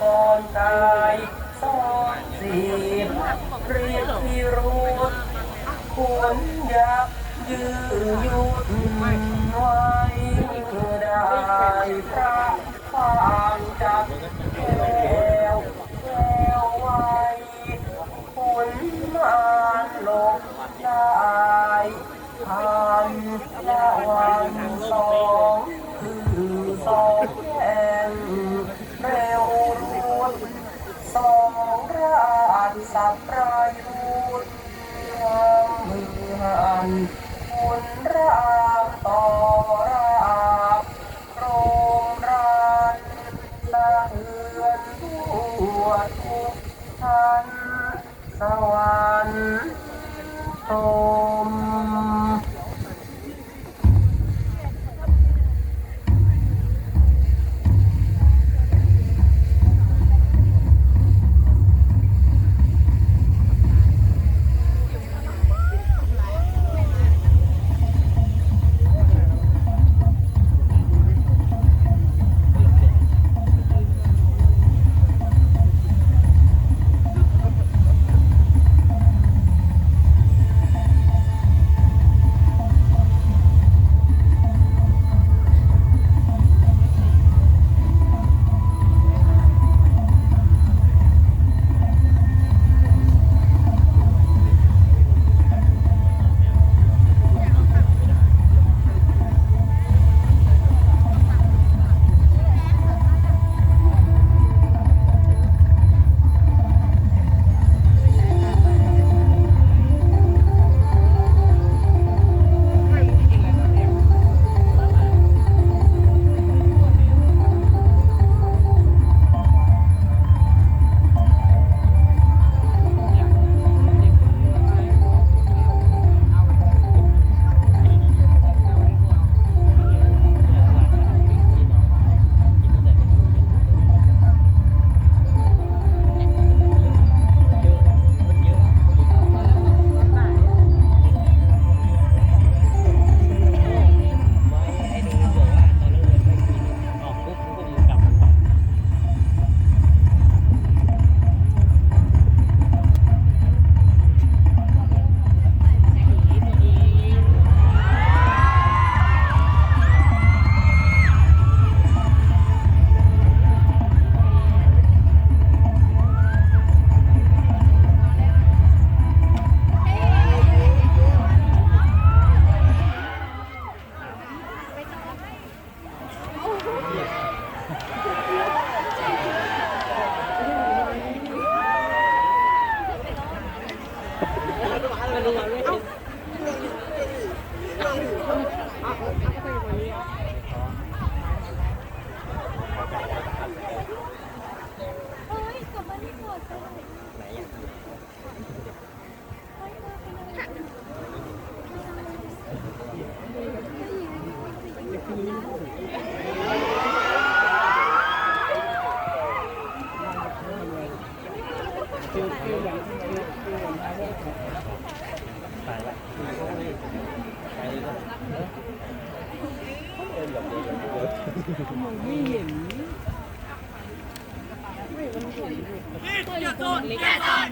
กรกายสอนสีเรียกพิรุธควรอยากยืนยุดไว้ได้พระความจับแก้วแก้วไว้คุณมานลบได้พันละวัน สับประยุทธ์ความมือหันคุณรามต่อราบโรมรันสะเทือนทั่วทุกทันสวรรค์ชม อย่าโดนอย่าโดน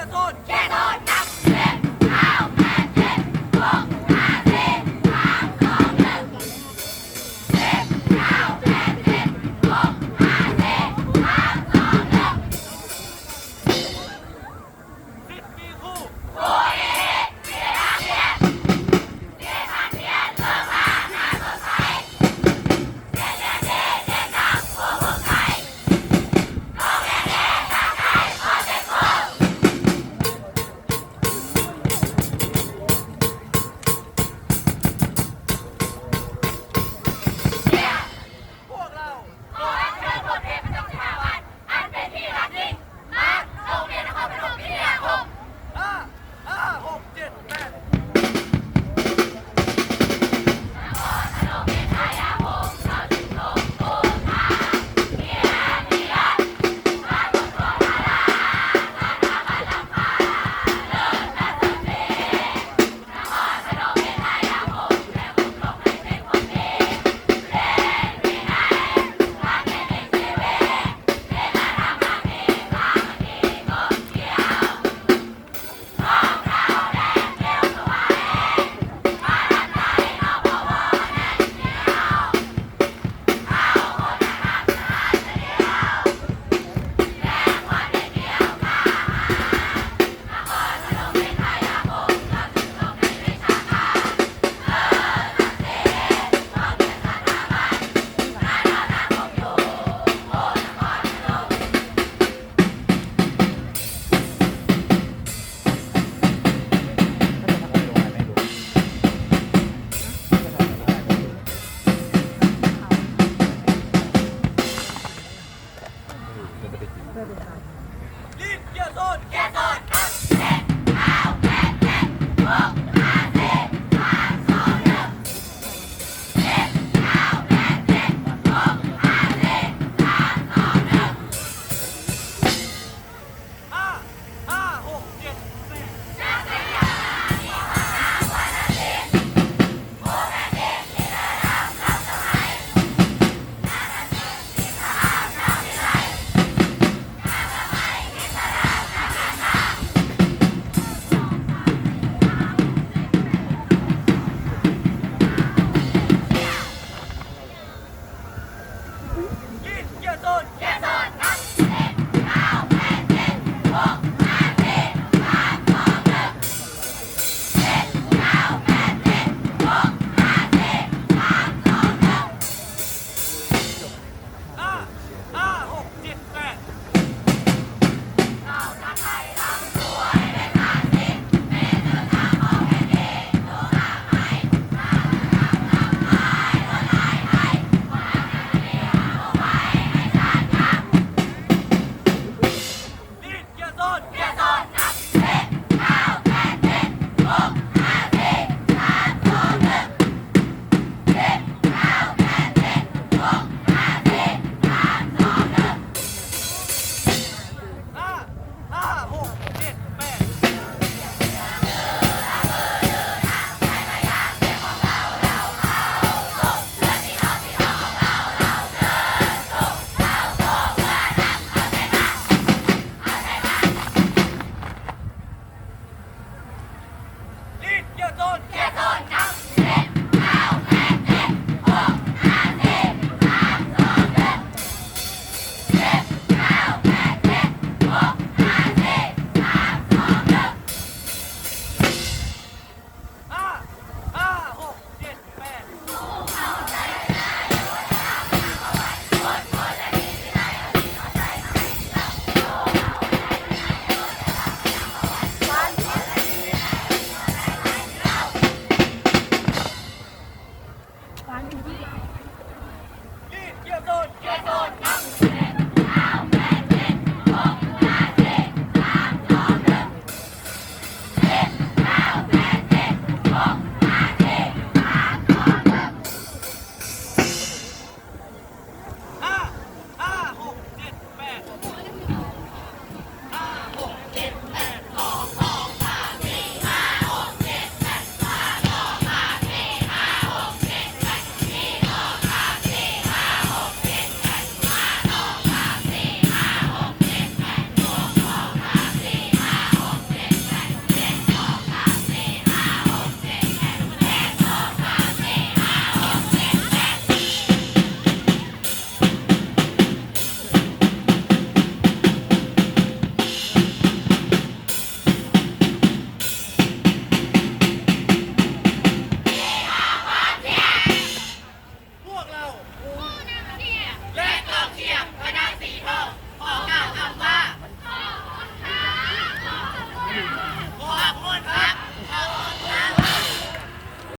Quietos! ¡Quietos!